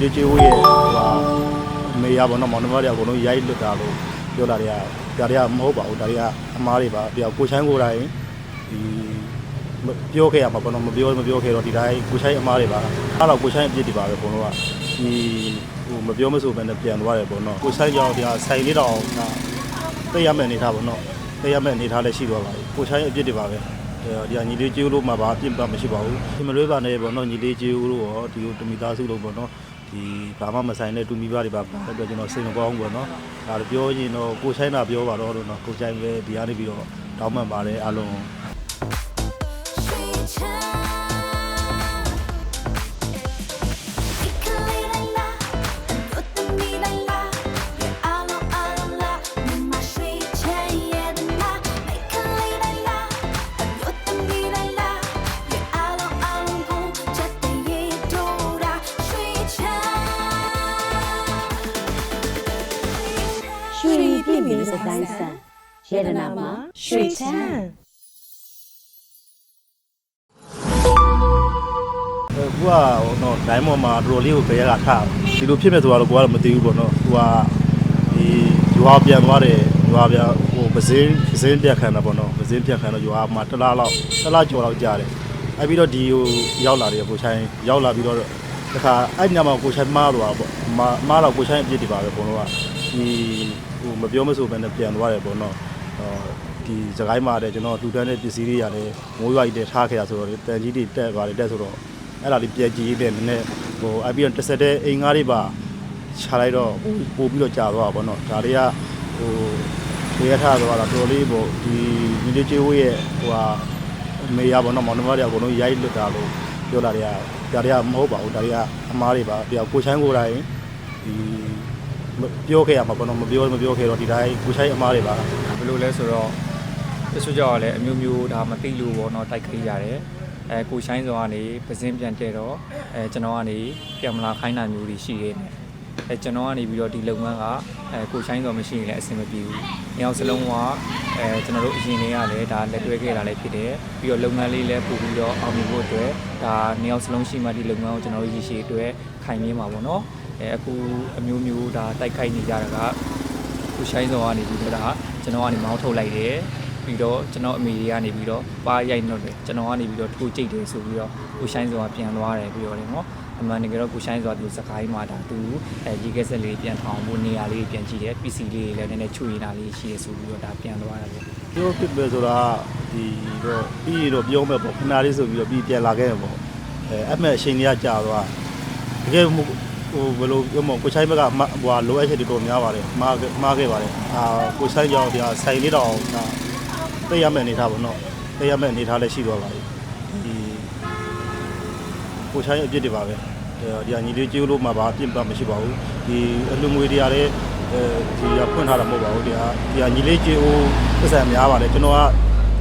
လေးကျေးဝေးရဲ့ဟိုဟာအမေရပါတော့မောင်နှမတွေအကုန်လုံးရိုက်လွတ်တာလို့ပြောတာတွေကဒါတွေကမဟုတ်ပါဘူးဒါတွေကအမားတွေပါပြကိုချိုင်းကိုယ်တိုင်ဒီပြောခဲ့ရမှာပေါ့နော်မပြောမပြောခဲ့တော့ဒီတိုင်းကိုချိုင်းအမားတွေပါအဲ့တော့ကိုချိုင်းအပြစ်တွေပါပဲဘုံတော့ကဒီဟိုမပြောမဆိုပဲနဲ့ပြန်သွားတယ်ပေါ့နော်ကိုချိုင်းကြောင့်ဒီဟာဆိုင်လေးတောင်ကသိရမယ့်အနေထားပေါ့နော်သိရမယ့်အနေထားလည်းရှိသွားပါပြီကိုချိုင်းအပြစ်တွေပါပဲဒီကညီလေးကျေးဦးလို့မှပါပြင်ပမရှိပါဘူးဒီမလွေးပါနဲ့ပေါ့နော်ညီလေးကျေးဦးလို့ရောဒီလိုတမီသားစုလို့ပေါ့နော် ဒီဘာမှမဆိုင်တဲ့တူမီပါတွေပါပါတော့ကျွန်တော်စိတ်မကောင်းဘူးပေါ့နော်ဒါတော့ပြောရင်တော့ကိုဆိုင်တာပြောပါတော့လို့နော်ကိုဆိုင်ပဲဒီကနေပြီးတော့တောင်းပန်ပါတယ်အားလုံး ပြည့်မီစတိုင်းဆန်ရေဒနာမှာရွှေချမ်းအခုကဟိုတော့ဒိုင်းမော်မှာတော်တော်လေးကိုဘယ်ရကထားဒီလိုဖြစ်မဲ့ဆိုတော့ကိုကတော့မသိဘူးပေါ့နော်သူကဒီရွာပြန်သွားတယ်ရွာပြန်ဟိုပစင်းပစင်းပြတ်ခံတာပေါ့နော်ပစင်းပြတ်ခံတော့ရွာမှာတစ်လားလောက်တစ်လားကျော်လောက်ကြာတယ်အဲ့ပြီးတော့ဒီဟိုရောက်လာတယ်ကိုချိုင်းရောက်လာပြီးတော့တခါအဲ့ညမှာကိုချိုင်းမားသွားပေါ့မာမားတော့ကိုချိုင်းအပြစ်တွေပါပဲဘုံတော့ကဒီ ဟိုမပြောမဆိုပဲနဲ့ပြန်သွားတယ်ပေါ့နော်အော်ဒီစကိုင်းမှာတဲ့ကျွန်တော်တူတန်းတဲ့ပစ္စည်းတွေရတယ်မိုးရွာကြီးတဲ့ထားခဲ့ရဆိုတော့တန်ကြီးတွေတက်သွားတယ်တက်ဆိုတော့အဲ့ဒါလေးပြက်ကြည့်တဲ့နည်းနည်းဟိုအပြီးတော့တစ်ဆက်တည်းအိမ်ငါးတွေပါခြာလိုက်တော့ပို့ပြီးတော့ကြာသွားတာပေါ့နော်ဒါတွေကဟိုခေရထားသွားတာတော်တော်လေးပေါ့ဒီညီလေးကျေးဝေးရဲ့ဟိုဟာအမေရပေါ့နော်မောင်နှမတွေအကုန်လုံးရိုက်လွတ်တာလို့ပြောတာတွေကဒါတွေကမဟုတ်ပါဘူးဒါတွေကအမားတွေပါပြကိုချိုင်းကိုယ်တိုင်ဒီ ပြောခဲ့ရမှာပေါ့နော်မပြောမပြောခဲ့တော့ဒီတိုင်းကိုချိုင်းအမားတွေပါဘယ်လိုလဲဆိုတော့တချို့ကြောင့်လည်းအမျိုးမျိုးဒါမသိလို့ပေါ့နော်တိုက်ခိုက်ရတယ်အဲကိုရှိုင်းစောကနေပစင်းပြန်တဲ့တော့အဲကျွန်တော်ကနေပြန်မလာခိုင်းတာမျိုးတွေရှိနေတယ်အဲကျွန်တော်ကနေပြီးတော့ဒီလုပ်ငန်းကအဲကိုရှိုင်းစောမရှိရင်လည်းအဆင်မပြေဘူး။ညောင်စလုံးကအဲကျွန်တော်တို့အရင်လေးကလည်းဒါလက်တွဲခဲ့တာလည်းဖြစ်တယ်။ပြီးတော့လုပ်ငန်းလေးလည်းပို့ပြီးတော့အောင်မြင်ဖို့အတွက်ဒါညောင်စလုံးရှိမှဒီလုပ်ငန်းကိုကျွန်တော်တို့ရည်ရှိအတွက်ခိုင်မြင်ပါပေါ့နော်။ အဲအခုအမျိုးမျိုးဒါတိုက်ခိုက်နေကြတာကကိုရှိုင်းစောကနေပြီးတော့ဒါကျွန်တော်ကနေမောင်းထုတ်လိုက်တယ်ပြီးတော့ကျွန်တော်အမေတွေကနေပြီးတော့ပါရိုက်နှုတ်တယ်ကျွန်တော်ကနေပြီးတော့ထိုးကြိတ်တယ်ဆိုပြီးတော့ကိုရှိုင်းစောကပြန်သွားတယ်ပြီးတော့တယ်နော်အမှန်တကယ်တော့ကိုရှိုင်းစောကဒီစကိုင်းမှာဒါတူအဲရေကက်ဆက်လေးပြန်ထောင်ဖို့နေရာလေးပြန်ကြည့်တယ် PC လေးတွေလည်းနည်းနည်းချွေနေတာလေးရှိရဆိုပြီးတော့ဒါပြန်သွားတယ်ပေါ့ပြောဖြစ်ပဲဆိုတာဒီတော့ပြီးတော့ပြောမဲ့ပေါ့ခဏလေးဆိုပြီးတော့ပြီးပြန်လာခဲ့တယ်ပေါ့အဲအမဲ့အချိန်ကြီးကကြာသွားတကယ် ဟိုဘယ်လိုပြောမလဲကိုချိုင်းဘက်ကဟိုလိုအပ်ချက်တွေတော်များပါတယ်မှားမှားခဲ့ပါတယ်အာကိုချိုင်းကြောင့်ဒီဆိုင်လေးတော့ဒါသိရမယ့်အနေထားပေါ့နော်သိရမယ့်အနေထားလည်းရှိသွားပါပြီဒီကိုချိုင်းအပြစ်တွေပါပဲဒီကညီလေးကျေးလို့မှပါပြင်ပမရှိပါဘူးဒီအလူငွေတွေကလည်းအဲဒီကဖွင့်ထားတာမဟုတ်ပါဘူးဒီကဒီကညီလေးကျေးဦးပတ်စံများပါတယ်ကျွန်တော်က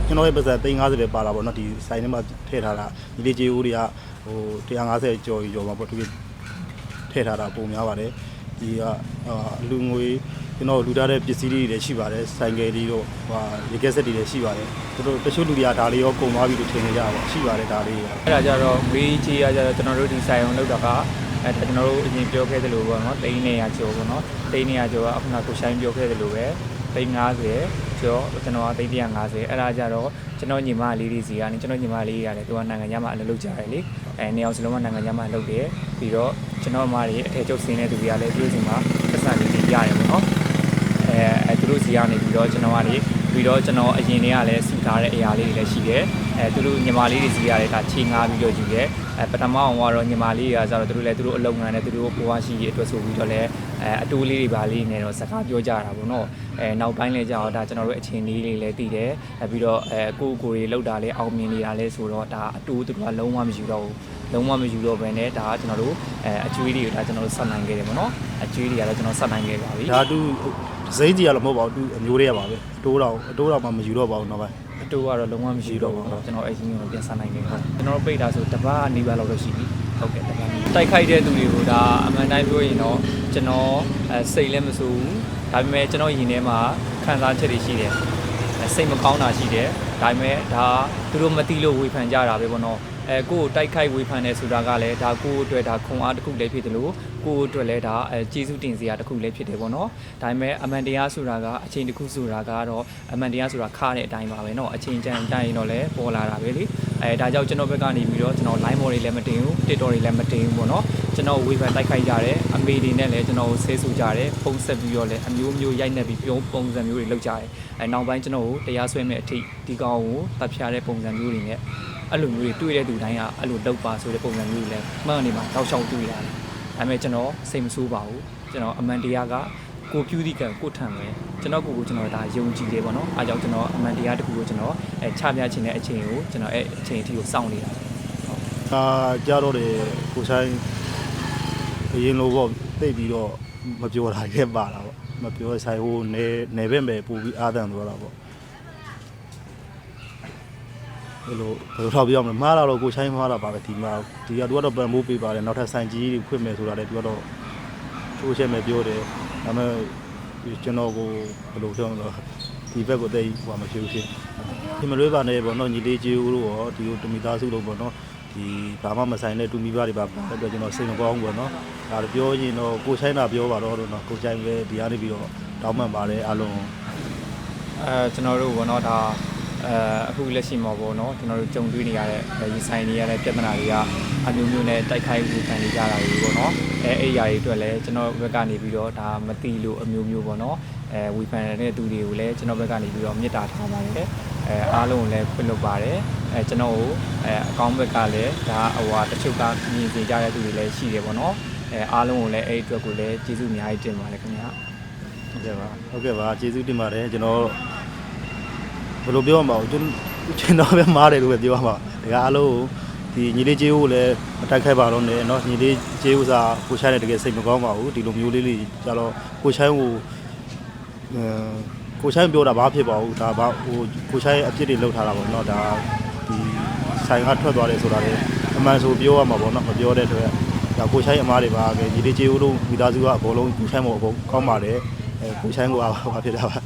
ကျွန်တော်ရဲ့ပတ်စံ350ပဲပါလာပေါ့နော်ဒီဆိုင်ထဲမှာထည့်ထားတာညီလေးကျေးဦးတွေကဟို150ကျော်ကျော်ပါပေါ့ဒီထ ည့်ထားတာပုံများပါတယ်ဒီကအလူငွေကျွန်တော်လူထားတဲ့ပစ္စည်းတွေလည်းရှိပါတယ်ဆိုင်ကယ်တွေတော့ဟိုရေကက်ဆက်တွေလည်းရှိပါတယ်သူတို့တချို့လူတွေကဒါလေးရောကုန်သွားပြီလို့ထင်နေကြပါရှိပါတယ်ဒါလေးအဲ့ဒါကြတော့မေးချေးရကြတော့ကျွန်တော်တို့ဒီဆိုင်အောင်လုပ်တာကအဲကျွန်တော်တို့အရင်ပြောခဲ့သလိုပေါ့နော်တိန်းနေရကျော်ပေါ့နော်တိန်းနေရကျော်ကအခုနကိုရှိုင်းပြောခဲ့သလိုပဲ တိန်း90ကျော်ကျွန်တော်ကတိန်း150အဲ့ဒါကြတော့ကျွန်တော်ညီမလေးတွေစီကနေကျွန်တော်ညီမလေးတွေကလည်းသူကနိုင်ငံခြားမှာအလုပ်လုပ်ကြတယ်လေအဲနေအောင်စလုံးကနိုင်ငံခြားမှာလုပ်တယ်ပြီးတော့ကျွန်တော်အမတွေအထည်ချုပ်ဆင်းတဲ့သူတွေကလည်းသူတို့စီမှာပတ်စံလေးတွေရတယ်ပေါ့နော်အဲအဲသူတို့စီကနေပြီးတော့ကျွန်တော်ကနေ ပြီးတော့ကျွန်တော်အရင်တွေကလည်းစီထားတဲ့အရာလေးတွေလည်းရှိတယ်အဲသူတို့ညီမလေးတွေစီကလည်းဒါခြေငားပြီးတော့ယူတယ်အဲပထမအောင်ကတော့ညီမလေးတွေကဆိုတော့သူတို့လည်းသူတို့အလုပ်ငန်းနဲ့သူတို့ဘဝရှိရေးအတွက်ဆိုပြီးတော့လည်းအဲအတိုးလေးတွေပါလေးနဲ့တော့စကားပြောကြတာပေါ့နော်အဲနောက်ပိုင်းလည်းကြာတော့ဒါကျွန်တော်တို့အချိန်လေးလေးလည်းတည်တယ်အဲပြီးတော့အဲကိုကိုတွေလောက်တာလည်းအောင်မြင်နေတာလည်းဆိုတော့ဒါအတိုးသူတို့ကလုံးဝမယူတော့ဘူးလုံးဝမယူတော့ဘဲနဲ့ဒါကကျွန်တော်တို့အဲအကျွေးတွေကိုဒါကျွန်တော်တို့ဆက်နိုင်ခဲ့တယ်ပေါ့နော်အကျွေးတွေကတော့ကျွန်တော်ဆက်နိုင်ခဲ့ပါပြီဒါတူ ဇိမ့်ကြီးရတော့မဟုတ်ပါဘူးသူအမျိုးတွေကပါပဲအတိုးတော်အတိုးတော်မှမယူတော့ပါဘူးနောက်ပိုင်းအတူကတော့လုံးဝမရှိတော့ဘူးကျွန်တော်အဲ့ဒီကိုပြန်ဆက်နိုင်တယ်ဟုတ်ကျွန်တော်ပိတ်တာဆိုတပတ်နေပါလောက်တော့ရှိပြီဟုတ်ကဲ့တပတ်တိုက်ခိုက်တဲ့သူတွေကိုဒါအမှန်တိုင်းပြောရင်တော့ကျွန်တော်အဲစိတ်လည်းမဆိုးဘူးဒါပေမဲ့ကျွန်တော်ရင်ထဲမှာခံစားချက်တွေရှိတယ်အဲစိတ်မကောင်းတာရှိတယ်ဒါပေမဲ့ဒါသူတို့မသိလို့ဝေဖန်ကြတာပဲပေါ့နော်အဲကိုယ်တိုက်ခိုက်ဝေဖန်နေဆိုတာကလည်းဒါကိုယ့်အတွက်ဒါခွန်အားတစ်ခုလည်းဖြစ်တယ်လို့ ကိုယ့်အတွက်လည်းဒါအဲကျေးဇူးတင်စရာတစ်ခုလည်းဖြစ်တယ်ပေါ့နော်ဒါပေမဲ့အမှန်တရားဆိုတာကအချိန်တစ်ခုဆိုတာကတော့အမှန်တရားဆိုတာခါတဲ့အတိုင်းပါပဲเนาะအချိန်ကြမ်းတိုင်းတော့လည်းပေါ်လာတာပဲလေအဲဒါကြောင့်ကျွန်တော်ဘက်ကနေပြီးတော့ကျွန်တော် line မော်တွေလည်းမတင်ဘူး TikTok တွေလည်းမတင်ဘူးပေါ့နော်ကျွန်တော်ဝေဖန်တိုက်ခိုက်ကြတယ်အမေတွေနဲ့လည်းကျွန်တော်ကိုဆဲဆူကြတယ်ပုံဆက်ပြီးတော့လည်းအမျိုးမျိုးရိုက်နှက်ပြီးပြုံးပုံစံမျိုးတွေလုပ်ကြတယ်အဲနောက်ပိုင်းကျွန်တော်ကိုတရားစွဲမဲ့အထိဒီကောင်ကိုတပ်ဖြားတဲ့ပုံစံမျိုးတွေနဲ့အဲ့လိုမျိုးတွေတွေ့တဲ့သူတိုင်းကအဲ့လိုလုပ်ပါဆိုတဲ့ပုံစံမျိုးတွေလည်းမှန်နေမှာတောက်လျှောက်တွေ့ရတယ် ဒါပေမဲ့ကျွန်တော်စိတ်မဆိုးပါဘူးကျွန်တော်အမှန်တရားကကိုပြုသည့်ကံကိုထံပဲကျွန်တော်ကိုယ်ကိုကျွန်တော်ဒါယုံကြည်တယ်ပေါ့နော်အားကြောင့်ကျွန်တော်အမှန်တရားတစ်ခုကိုကျွန်တော်အဲချပြခြင်းတဲ့အချိန်ကိုကျွန်တော်အဲအချိန်အထိကိုစောင့်နေတာဒါကြတော့တယ်ကိုဆိုင်အရင်လိုပေါ့သိပြီးတော့မပြောတာခဲ့ပါတာပေါ့မပြောဆိုင်ဟိုနေနေဘက်ပဲပို့ပြီးအာသန်သွားတာပေါ့ ဘယ်လိုဘယ်လိုထောက်ပြရမလဲမှားတာတော့ကိုဆိုင်မှားတာပါပဲဒီမှာဒီကသူကတော့ပန်မိုးပေးပါတယ်နောက်ထပ်ဆိုင်ကြီးတွေခွင့်မယ်ဆိုတာလည်းသူကတော့ချိုးချက်မယ်ပြောတယ်ဒါပေမဲ့ကျွန်တော်ကိုဘယ်လိုပြောမလဲဒီဘက်ကိုတိတ်ဟိုမဖြစ်ဘူးဖြစ်ဒီမလွေးပါနဲ့ပေါ့နော်ညီလေးကြီးတို့ရောဒီလိုတမီသားစုလို့ပေါ့နော်ဒီဘာမှမဆိုင်တဲ့တူမီပါတွေပါအဲ့တော့ကျွန်တော်စိတ်မကောင်းဘူးပေါ့နော်ဒါတော့ပြောရင်တော့ကိုဆိုင်တာပြောပါတော့တော့နော်ကိုဆိုင်ပဲဒီကနေပြီးတော့တောင်းပန်ပါတယ်အားလုံးအဲကျွန်တော်တို့ဘောနော်ဒါ အဲအခုလက်ရှိမှာပေါ့နော်ကျွန်တော်တို့ကြုံတွေ့နေရတဲ့ရင်ဆိုင်နေရတဲ့ပြဿနာတွေကအမျိုးမျိုးနဲ့တိုက်ခိုက်ဝေဖန်နေကြတာတွေပေါ့နော်အဲအဲ့အရာတွေအတွက်လည်းကျွန်တော်ဘက်ကနေပြီးတော့ဒါမတိလို့အမျိုးမျိုးပေါ့နော်အဲဝေဖန်တဲ့သူတွေကိုလည်းကျွန်တော်ဘက်ကနေပြီးတော့မေတ္တာထားပါတယ်အဲအားလုံးကိုလည်းခွင့်လွှတ်ပါတယ်အဲကျွန်တော်ကိုအဲအကောင့်ဘက်ကလည်းဒါဟိုဟာတချို့ကမြင်စေကြတဲ့သူတွေလည်းရှိတယ်ပေါ့နော်အဲအားလုံးကိုလည်းအဲ့ဒီအတွက်ကိုလည်းကျေးဇူးအများကြီးတင်ပါတယ်ခင်ဗျာဟုတ်ကဲ့ပါဟုတ်ကဲ့ပါကျေးဇူးတင်ပါတယ်ကျွန်တော် ဘယ်လိုပြောမှာကျွန်ကျွန်တော်ပဲမားတယ်လို့ပဲပြောရမှာဒါကအားလုံးဒီညီလေးကျေးကိုလည်းမတိုက်ခိုက်ပါတော့နဲ့เนาะညီလေးကျေးဥစားကိုဆိုင်တဲ့တကယ်စိတ်မကောင်းပါဘူးဒီလိုမျိုးလေးလေးကြတော့ကိုဆိုင်ကိုအဲကိုဆိုင်ပြောတာဘာဖြစ်ပါဘူးဒါဘာဟိုကိုဆိုင်အပြစ်တွေလောက်ထားတာပေါ့เนาะဒါဒီဆိုင်ကထွက်သွားတယ်ဆိုတာလေအမှန်ဆိုပြောရမှာပေါ့เนาะမပြောတဲ့အတွက်ဒါကိုဆိုင်အမားတွေပါကညီလေးကျေးဦးတို့မိသားစုကအကုန်လုံးကိုဆိုင်မို့အကုန်ကောင်းပါတယ်အဲကိုဆိုင်ကဘာဖြစ်တာပါကဲ